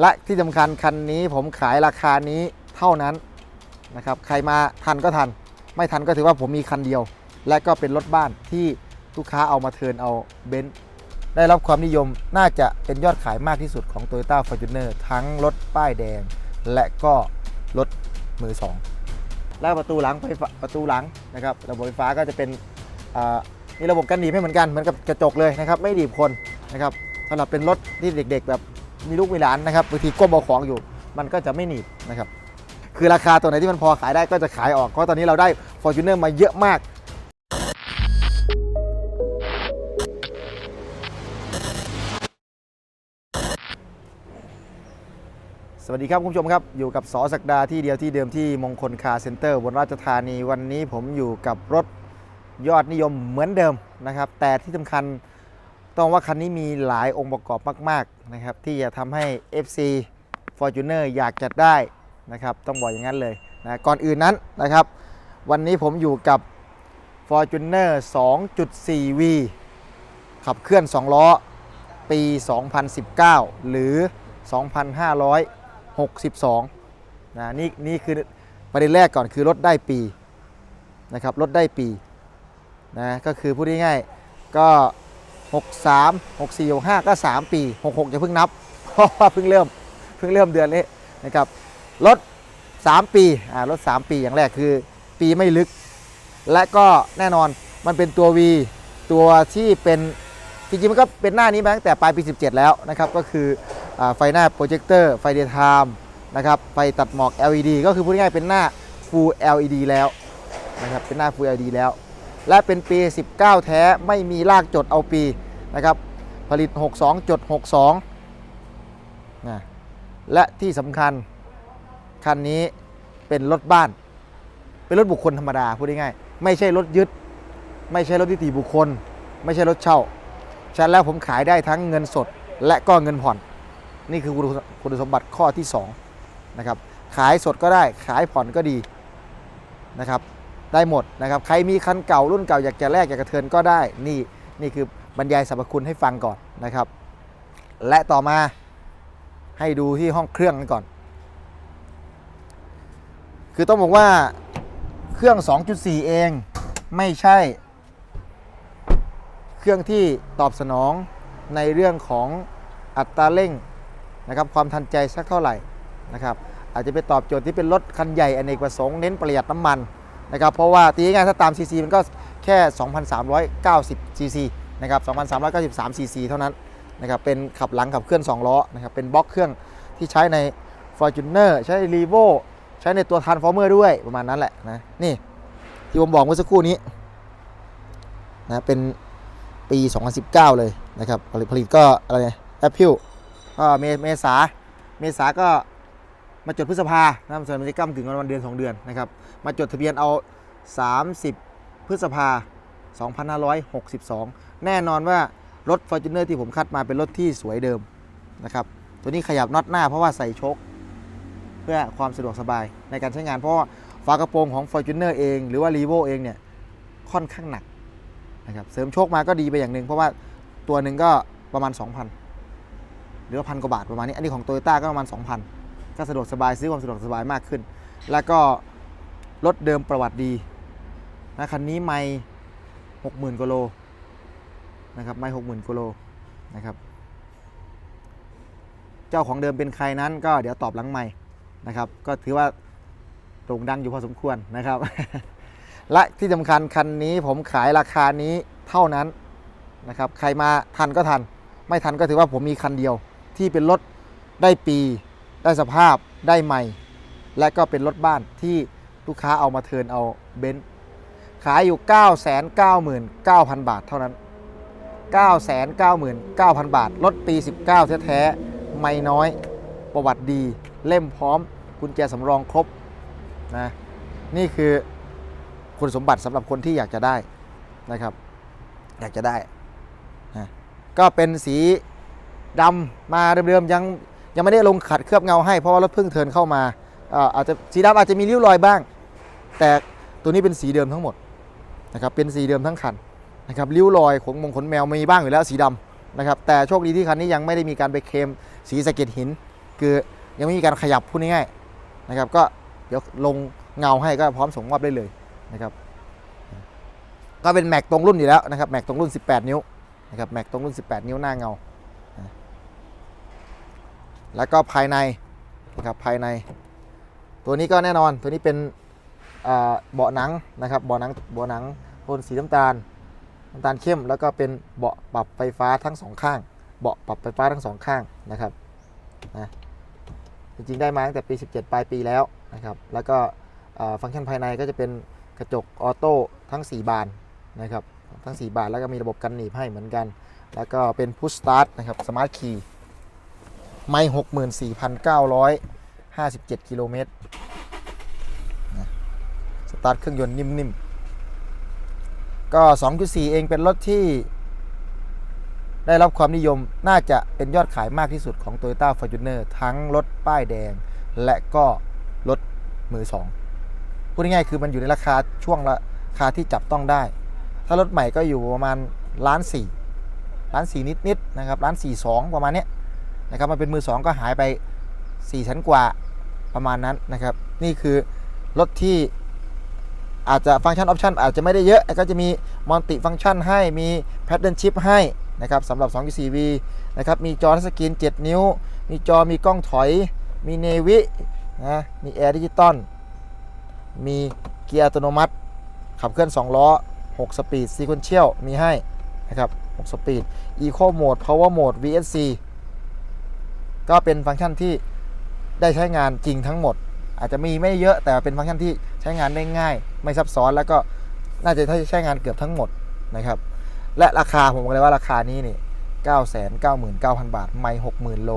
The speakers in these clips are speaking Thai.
และที่สำคัญคันนี้ผมขายราคานี้เท่านั้นนะครับใครมาทันก็ทัน ไม่ทันก็ถือว่าผมมีคันเดียว และก็เป็นรถบ้านที่ลูกค้าเอามาเทินเอาเบนซ์ได้รับความนิยมน่าจะเป็นยอดขายมากที่สุดของ Toyota Fortuner ทั้งรถป้ายแดง และก็รถมือสองแล้วประตูหลังไฟฟ้าประตูหลังนะครับระบบไฟฟ้าก็จะเป็นอ่ามีระบบกันหนีบให้เหมือนกันเหมือนกับกระจกเลยนะครับ ไม่ดีบคนนะครับสำหรับเป็นรถที่เด็ก ๆ แบบ มีลูกมีหลานนะครับบางทีก้มเอาของอยู่มันก็จะไม่หนีบนะครับคือราคาตัวไหนที่มันพอขายได้ก็จะขายออกเพราะตอนนี้เราได้ Fortuner มาเยอะมากสวัสดีครับคุณผู้ชมครับ อยู่กับสอศักดาที่เดียวที่เดิมที่มงคลคาร์เซ็นเตอร์บนราชธานีวันนี้ผมอยู่กับรถยอดนิยมเหมือนเดิมนะครับ แต่ที่สำคัญ ต้องว่าคันนี้มีหลายองค์ประกอบมาก ๆ นะครับ ที่จะทำให้ FC Fortuner อยากจัดได้นะครับ ต้องบอกอย่างนั้นเลยนะก่อนอื่นนั้นนะครับ วันนี้ผมอยู่กับ Fortuner 2.4V ขับเคลื่อน 2 ล้อ ปี 2019 หรือ 2562นะนี่นี่คือประเด็นแรกก่อนคือรถได้ปีนะครับรถได้ปีนะก็คือพูดง่ายๆก็ 63 64 65 ก็ 3 ปี 66จะเพิ่งนับ เพราะว่าเพิ่งเริ่มเพิ่งเริ่มเดือนนี้นะครับรถ 3 ปีอ่ารถ 3 ปีอย่างแรกคือ ปีไม่ลึก และก็แน่นอนมันเป็นตัว V ตัวที่เป็นจริงๆมันก็เป็นหน้านี้มาตั้งแต่ปลายปี 17 แล้วนะครับก็คืออาไฟหน้าโปรเจคเตอร์ไฟเดย์ไทม์นะครับไฟตัดหมอก LED ก็คือพูดง่ายๆเป็นหน้า Full LED แล้วนะครับเป็นหน้า Full LED แล้ว และเป็นปี 19 แท้ไม่มีลากจดเอาปีนะครับผลิต 62จด62นะและที่สำคัญ คันนี้เป็นรถบ้าน เป็นรถบุคคลธรรมดาพูดง่ายๆไม่ใช่รถยึด ไม่ใช่รถนิติบุคคล ไม่ใช่รถเช่าฉะนั้นแล้วผมขายได้ทั้งเงินสดและก็เงินผ่อน นี่คือคุณคุณสมบัติข้อที่2นะครับขายสดก็ได้ขายผ่อนก็ดีนะครับ ได้หมดนะครับ ใครมีคันเก่ารุ่นเก่าอยากจะแลกอยากจะเทินก็ได้ นี่นี่คือบรรยายสรรพคุณให้ฟังก่อนนะครับ และต่อมาให้ดูที่ห้องเครื่องกันก่อน คือต้องบอกว่าเครื่อง 2.4 เองไม่ใช่ เครื่องที่ตอบสนองในเรื่องของอัตราเร่งนะครับความทันใจสักเท่าไหร่นะครับอาจจะไปตอบโจทย์ที่เป็นรถคันใหญ่อเนกประสงค์เน้นประหยัดน้ำมัน นะครับเพราะว่าตีง่ายถ้าตาม CC มันก็แค่ 2,390 cc นะครับ2,393 cc เท่านั้นนะครับเป็นขับหลังขับเคลื่อน2ล้อนะครับเป็นบล็อกเครื่องที่ใช้ใน Fortuner ใช้ r e v o ใช้ในตัว Transformer ด้วยประมาณนั้นแหละนะนี่ที่ผมบอกเมื่อสักครู่นี้นะเป็นปี 2019 เลยนะครับผลิตผลิตก็อะไรแอปพิลก็เมเมษาเมษาก็ มาจดพฤษภานะส่วนมันจะก้ากึ่งกันวันเดือน 2 เดือนนะครับมาจดทะเบียนเอา 30 พฤษภา 2562 แน่นอนว่ารถ Fortuner ที่ผมคัดมาเป็นรถที่สวยเดิมนะครับตัวนี้ขยับน็อตหน้าเพราะว่าใส่โชคเพื่อความสะดวกสบายในการใช้งานเพราะว่าฝากระโปรงของ Fortuner เองหรือว่า r e v o เองเนี่ยค่อนข้างหนักนะครับเสริมโชคมาก็ดีไปอย่างหนึ่งเพราะว่าตัวหนึ่งก็ประมาณ 2,000 หรือว่าพันกว่าบาทประมาณนี้ อันนี้ของโตโยต้าก็ประมาณ 2,000 ก็สะดวกสบายซื้อความสะดวกสบายมากขึ้น แล้วก็รถเดิมประวัติดีนะคันนี้ไม่60,000กิโลนะครับไม่60,000กิโลนะครับ เจ้าของเดิมเป็นใครนั้นก็เดี๋ยวตอบหลังไม่นะครับ ก็ถือว่าโด่งดังอยู่พอสมควรนะครับ และที่สำคัญคันนี้ผมขายราคานี้เท่านั้นนะครับ ใครมาทันก็ทัน ไม่ทันก็ถือว่าผมมีคันเดียวที่เป็นรถได้ปี ได้สภาพได้ใหม่ และก็เป็นรถบ้านที่ลูกค้าเอามาเทินเอาเบนซ์ขายอยู่ 999,000 บาทเท่านั้น 999,000 บาท รถปี 19 แท้ๆ ไม่น้อย ประวัติดี เล่มพร้อม กุญแจสำรองครบนะ นี่คือคุณสมบัติสำหรับคนที่อยากจะได้นะครับ อยากจะได้นะก็เป็นสีดำมาเดิมๆยัง ยังไม่ได้ลงขัดเคลือบเงาให้เพราะว่ารถเพิ่งเทินเข้ามาเอ่อาจจะสีดำอาจจะมีริ้วรอยบ้าง แต่ตัวนี้เป็นสีเดิมทั้งหมดนะครับเป็นสีเดิมทั้งคันนะครับริ้วรอยขนมงขนแมวมีบ้างอยู่แล้วสีดำนะครับแต่โชคดีที่คันนี้ยังไม่ได้มีการไปเคลมสีสะเก็ดหิน คือยังไม่มีการขยับพูดง่ายๆนะครับก็เดี๋ยวลงเงาให้ก็พร้อมส่งมอบได้เลยนะครับก็เป็นแม็กตรงรุ่นอยู่แล้วนะครับแม็กตรงรุ่น 18 นิ้วนะครับแม็กตรงรุ่น 18 นิ้วหน้าเงา แล้วก็ภายในนะครับภายใน ตัวนี้ก็แน่นอนตัวนี้เป็นเบาะหนังนะครับเบาะหนังเบาะหนังโทนสีน้ำตาลน้ำตาลเข้ม แล้วก็เป็นเบาะปรับไฟฟ้าทั้งสองข้าง เบาะปรับไฟฟ้าทั้งสองข้างนะครับนะจริงๆได้มาตั้งแต่ปี 17 ปลายปีแล้วนะครับแล้วก็ฟังก์ชันภายในก็จะเป็นกระจกออโต้ทั้ง 4 บานนะครับทั้ง 4 บานแล้วก็มีระบบกันหนีบให้เหมือนกัน แล้วก็เป็นพุชสตาร์ทนะครับสมาร์ทคีย์ ไม่64,957กิโลเมตรสตาร์ทเครื่องยนต์นิ่มๆ ก็ 2.4 เองเป็นรถที่ ได้รับความนิยมน่าจะเป็นยอดขายมากที่สุดของ Toyota Fortuner ทั้งรถป้ายแดง และก็รถมือสองพูดง่ายๆคือมันอยู่ในราคาช่วงราคาที่จับต้องได้ ถ้ารถใหม่ก็อยู่ประมาณล้านสี่ล้านสี่นิดๆนะครับล้านสี่สองประมาณเนี้ย นะครับมันเป็นมือสองก็หายไป4ชั้นกว่าประมาณนั้นนะครับ นี่คือรถที่อาจจะฟังก์ชันออปชันอาจจะไม่ได้เยอะก็จะมีมัลติฟังก์ชันให้มีแพดเดิลชิพให้นะครับสำหรับ 2.4V นะครับมีจอทัชสกรีน 7 นิ้ว มีจอมีกล้องถอย มีเนวินะมีแอร์ดิจิตอลมีเกียร์อัตโนมัติ ขับเคลื่อน 2 ล้อ 6 สปีดซีควนเชียลมีให้นะครับ 6 สปีด Eco Mode Power Mode VSC ก็เป็นฟังก์ชันที่ได้ใช้งานจริงทั้งหมด อาจจะมีไม่เยอะแต่เป็นฟังก์ชันที่ใช้งานได้ง่าย ไม่ซับซ้อนแล้วก็น่าจะใช้งานเกือบทั้งหมดนะครับ และราคาผมบอกเลยว่าราคานี้นี่999,000 บาท ไม่ 60,000 โล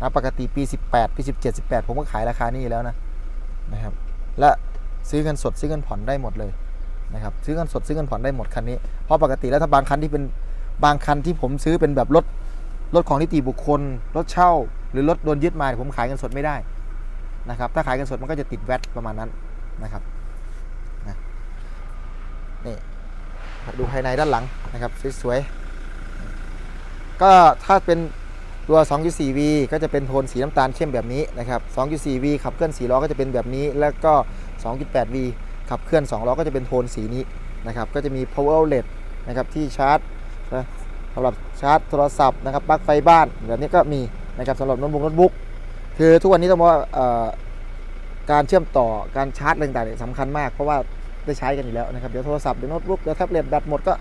นะปกติปี 18 ปี 17 18 ผมก็ขายราคานี้แล้วนะนะครับ และซื้อเงินสดซื้อเงินผ่อนได้หมดเลยนะครับ ซื้อเงินสดซื้อเงินผ่อนได้หมดคันนี้ เพราะปกติแล้วถ้าบางคันที่เป็นบางคันที่ผมซื้อเป็นแบบรถ รถของนิติบุคคล รถเช่า หรือรถโดนยึดมาเนี่ยผมขายเงินสดไม่ได้นะครับ ถ้าขายเงินสดมันก็จะติดแวตประมาณนั้นนะครับนะนี่ดูภายในด้านหลังนะครับสวยๆก็ถ้าเป็นตัว 2.4V ก็จะเป็นโทนสีน้ำตาลเข้มแบบนี้นะครับ 2.4V ขับเคลื่อน4ล้อก็จะเป็นแบบนี้ แล้วก็ 2.8V ขับเคลื่อน 2 ล้อก็จะเป็นโทนสีนี้นะครับ ก็จะมี power outlet นะครับที่ชาร์จ สำหรับชาร์จโทรศัพท์นะครับปลั๊กไฟบ้านแบบนี้ก็มีนะครับสำหรับโน้ตบุ๊กโน้ตบุ๊กคือทุกวันนี้ต้องบอกว่าการเชื่อมต่อการชาร์จอะไรต่างๆสำคัญมาก เพราะว่าได้ใช้กันอยู่แล้วนะครับเดี๋ยวโทรศัพท์เดี๋ยวโน้ตบุ๊กเดี๋ยวแท็บเล็ตแบตหมดก็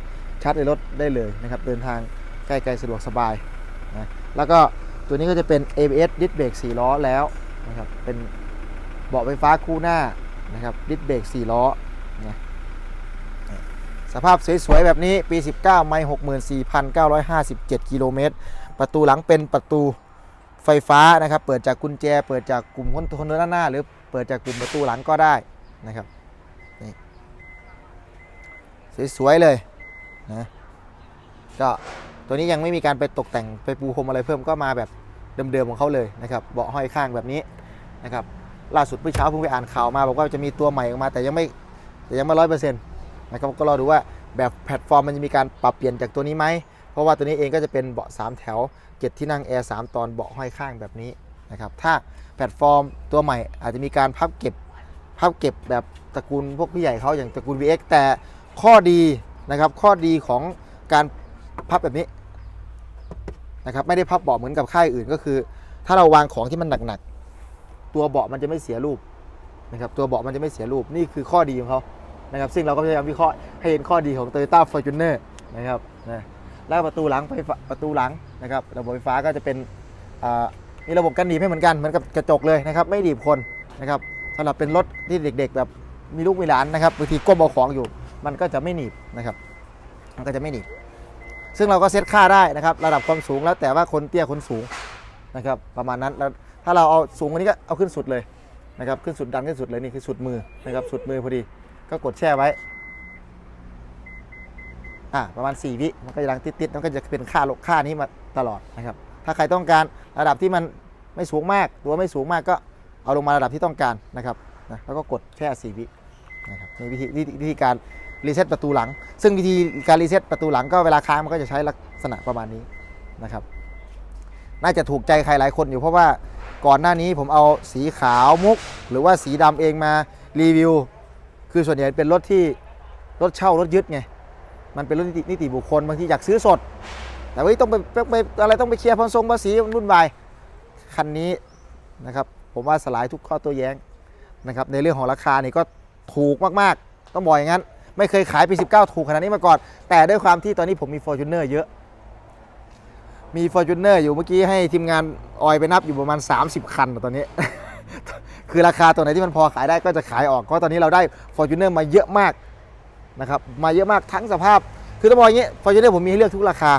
ชาร์จในรถได้เลยนะครับเดินทางใกล้ๆสะดวกสบายนะแล้วก็ตัวนี้ก็จะเป็น ABS ดิสเบรก4ล้อแล้วนะครับเป็นเบาะไฟฟ้าคู่หน้านะครับดิสเบรก4ล้อ ภาพสวยๆ แบบนี้ปี 19 ไม่64,957 กิโลเมตร ประตูหลังเป็นประตูไฟฟ้านะครับ เปิดจากกุญแจ เปิดจากกลุ่มคนคนด้านหน้า หรือเปิดจากกลุ่มประตูหลังก็ได้นะครับนี่สวยๆ เลยนะก็ตัวนี้ยังไม่มีการไปตกแต่งไปปูพรมอะไรเพิ่มก็มาแบบเดิมๆ ของเขาเลยนะครับ เบาะห้อยข้างแบบนี้นะครับ ล่าสุดเมื่อเช้าเพิ่งไปอ่านข่าวมาบอกว่าจะมีตัวใหม่ออกมาแต่ยังไม่แต่ยังไม่ร้อยเปอร์เซ็นต์ นะครับก็รอดูว่าแบบแพลตฟอร์มมันจะมีการปรับเปลี่ยนจากตัวนี้ไหม เพราะว่าตัวนี้เองก็จะเป็นเบาะสามแถวเจ็ดที่นั่งแอร์3ตอนเบาะห้อยข้างแบบนี้นะครับถ้าแพลตฟอร์มตัวใหม่อาจจะมีการพับเก็บพับเก็บแบบตระกูลพวกพี่ใหญ่เขาอย่างตระกูล VX แต่ข้อดีนะครับข้อดีของการพับแบบนี้นะครับไม่ได้พับเบาะเหมือนกับค่ายอื่นก็คือ ถ้าเราวางของที่มันหนักๆตัวเบาะมันจะไม่เสียรูปนะครับตัวเบาะมันจะไม่เสียรูปนี่คือข้อดีของเขา นะครับซึ่งเราก็พยายามวิเคราะห์ให้เห็นข้อดีของ Toyota Fortuner นะครับนะแล้วประตูหลังไฟฟ้าประตูหลังนะครับระบบไฟฟ้าก็จะเป็นมีระบบกันหนีบให้เหมือนกันเหมือนกับกระจกเลยนะครับไม่ดีบคนนะครับสำหรับเป็นรถที่เด็ก ๆ แบบมีลูกมีหลานนะครับบางทีก้มเอาของอยู่ มันก็จะไม่หนีบนะครับมันก็จะไม่หนีบซึ่งเราก็เซตค่าได้นะครับระดับความสูงแล้วแต่ว่าคนเตี้ยคนสูงนะครับประมาณนั้นแล้วถ้าเราเอาสูงกว่านี้ก็เอาขึ้นสุดเลยนะครับขึ้นสุดดันขึ้นสุดเลยนี่คือสุดมือนะครับสุดมือพอดี ก็กดแช่ไว้อ่าประมาณ 4 วิมันก็จะดังติดๆมันก็จะเป็นค่าลค่านี้มาตลอดนะครับ ถ้าใครต้องการระดับที่มันไม่สูงมากตัวไม่สูงมากก็เอาลงมาระดับที่ต้องการนะครับนะแล้วก็กดแค่4วินะครับนี่วิธีวิธีการรีเซ็ตประตูหลัง ซึ่งวิธีการรีเซ็ตประตูหลังก็เวลาค้างมันก็จะใช้ลักษณะประมาณนี้นะครับ น่าจะถูกใจใครหลายคนอยู่เพราะว่าก่อนหน้านี้ผมเอาสีขาวมุก หรือว่าสีดำเองมารีวิว คือส่วนใหญ่เป็นรถที่รถเช่ารถยึดไงมันเป็นรถนิติบุคคลบางทีอยากซื้อสด แต่ว่าต้องไปไปไปอะไรต้องไปเคลียร์ภาษีภาษีมันวุ่นวายคันนี้นะครับผมว่าสลายทุกข้อตัวแย้งนะครับในเรื่องของราคานี่ก็ถูกมากๆ ต้องบอกอย่างนั้น ไม่เคยขายปี 19 ถูกขนาดนี้มาก่อน แต่ด้วยความที่ตอนนี้ผมมี Fortuner เยอะ มี Fortuner อยู่เมื่อกี้ให้ทีมงานออยไปนับอยู่ประมาณ 30 คันตอนนี้ คือราคาตัวไหนที่มันพอขายได้ก็จะขายออกเพราะตอนนี้เราได้ Fortuner มาเยอะมากนะครับมาเยอะมากทั้งสภาพ คือต้องบอกอย่างนี้ Fortuner ผมมีให้เลือกทุกราคา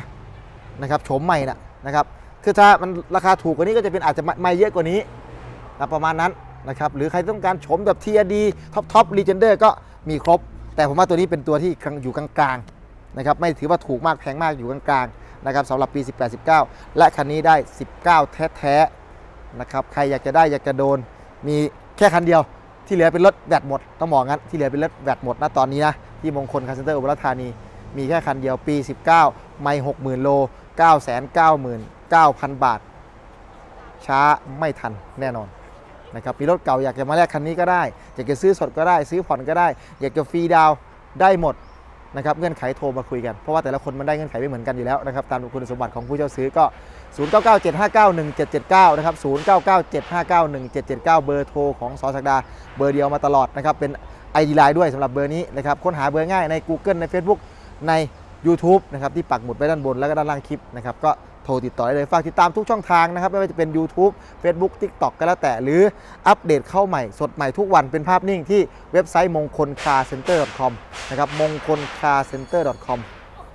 นะครับโฉมใหม่นะนะครับคือถ้ามันราคาถูกกว่านี้ก็จะเป็นอาจจะไม่เยอะกว่านี้นะประมาณนั้นนะครับหรือใครต้องการโฉมแบบ TRD ท็อปท็อปลีเจนเดอร์ก็มีครบ แต่ผมว่าตัวนี้เป็นตัวที่อยู่กลางๆนะครับไม่ถือว่าถูกมากแพงมากอยู่กลางๆนะครับสำหรับปี 18-19 และคันนี้ได้ 19 แท้ๆนะครับใครอยากจะได้อยากจะโดน มีแค่คันเดียวที่เหลือเป็นรถแบตหมดต้องบอกงั้นที่เหลือเป็นรถแบตหมดนะตอนนี้นะที่มงคลคาร์เซ็นเตอร์อุบลราชธานี มีแค่คันเดียวปี 19 ไม่ 60,000 โล 999,000 บาท ช้าไม่ทันแน่นอนนะครับมีรถเก่าอยากจะมาแลกคันนี้ก็ได้ อยากจะซื้อสดก็ได้ ซื้อผ่อนก็ได้ อยากจะฟรีดาวได้หมดนะครับเงื่อนไขโทรมาคุยกัน เพราะว่าแต่ละคนมันได้เงื่อนไขไม่เหมือนกันอยู่แล้วนะครับตามคุณสมบัติของผู้เช่าซื้อก็ 0997591779 นะครับ 0997591779 เบอร์โทรของสอสักดา เบอร์เดียวมาตลอดนะครับ เป็น ID Line ด้วยสำหรับเบอร์นี้นะครับ ค้นหาเบอร์ง่ายใน Google ใน Facebook ใน YouTube นะครับ ที่ปักหมุดไว้ด้านบนแล้วก็ด้านล่างคลิปนะครับ ก็โทรติดต่อได้เลย ฝากติดตามทุกช่องทางนะครับ ไม่ว่าจะเป็น YouTube Facebook TikTok ก็แล้วแต่ หรืออัปเดตเข้าใหม่สดใหม่ทุกวันเป็นภาพนิ่งที่เว็บไซต์มงคลคาร์เซ็นเตอร์ .com นะครับมงคลคาร์เซ็นเตอร์ .com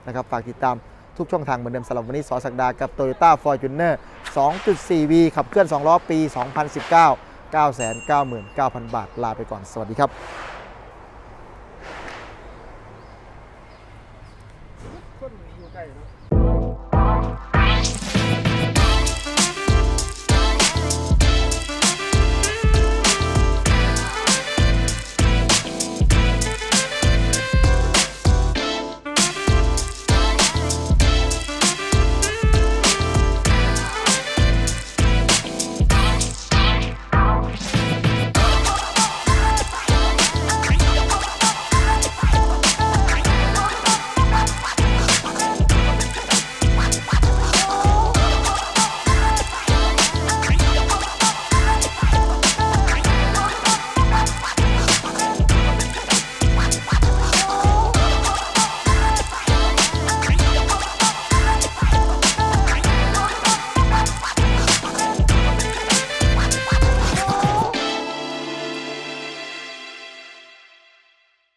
นะครับ ฝากติดตาม ทุกช่องทางเหมือนเดิมสำหรับวันนี้สอสักดากับ Toyota Fortuner 2.4V ขับเคลื่อน 2 ล้อปี 2019 999,000 บาท ลาไปก่อน สวัสดีครับ